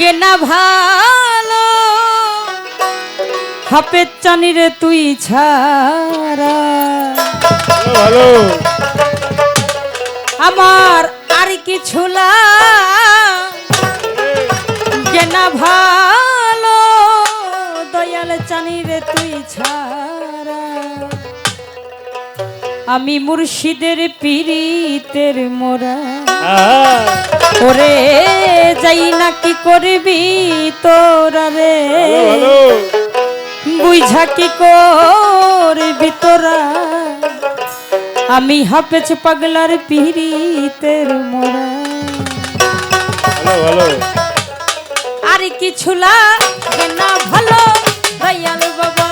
লাগে না ভালো। হাপের চানিরে তুই ছাড়া। আমার আর কিছু লাগে না ভালো দয়াল চানিরে তুই ছাড়া। আমি মুর্শিদের পিড়িতের মোরা। ওরে যাই না কি করবি তোরা রে? বুঝা কি করবি তোরা? আমি হাফেজ পাগলার পিড়িতের মোরা। আর কিছু না ভালো দয়াল বাবা।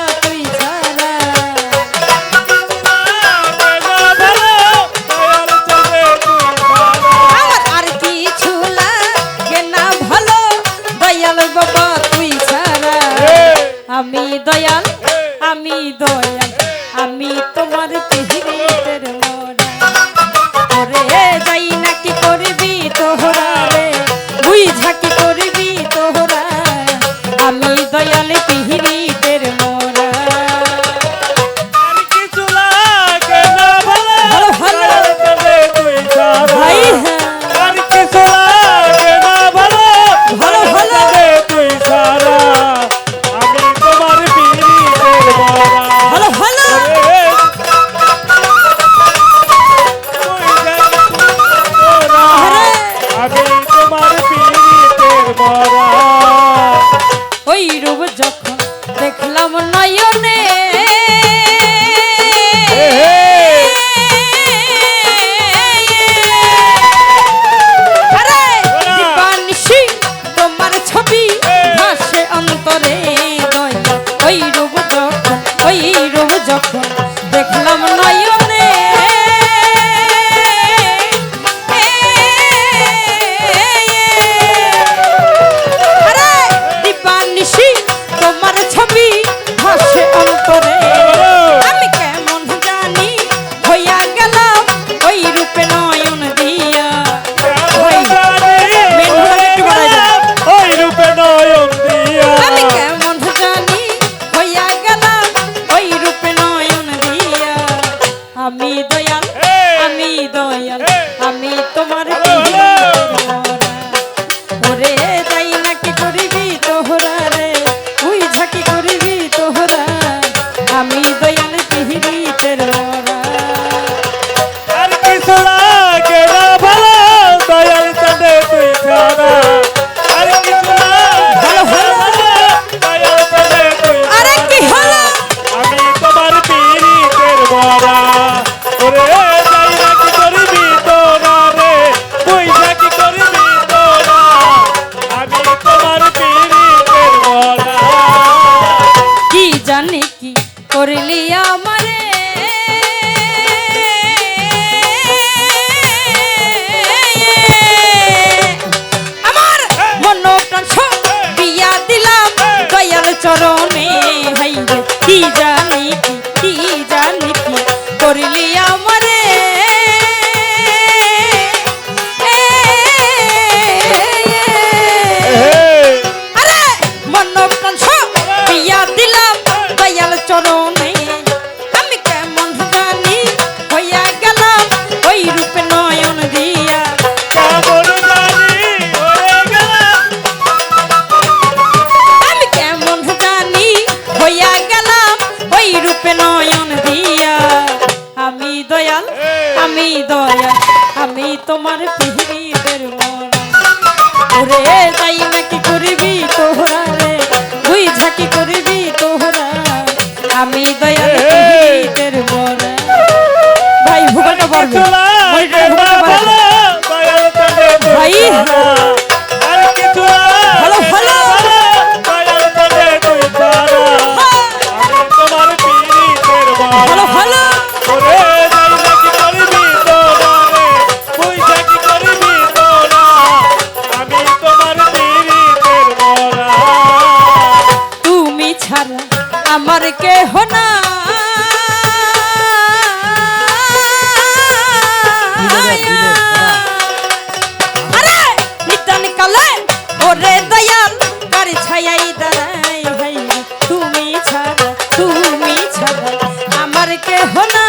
Bye. আমি I'm tomar আমার কেহ না।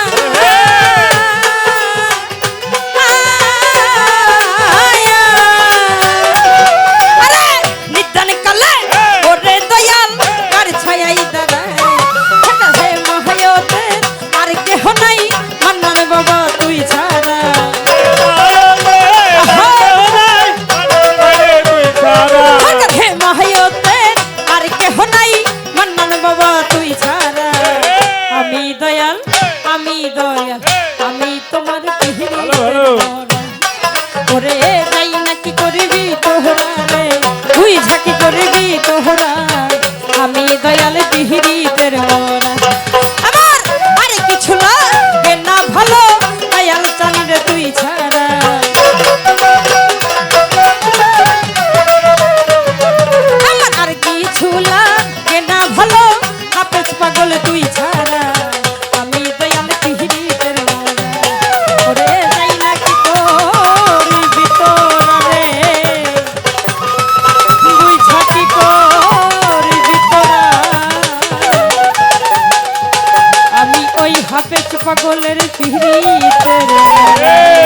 পাগলের মরা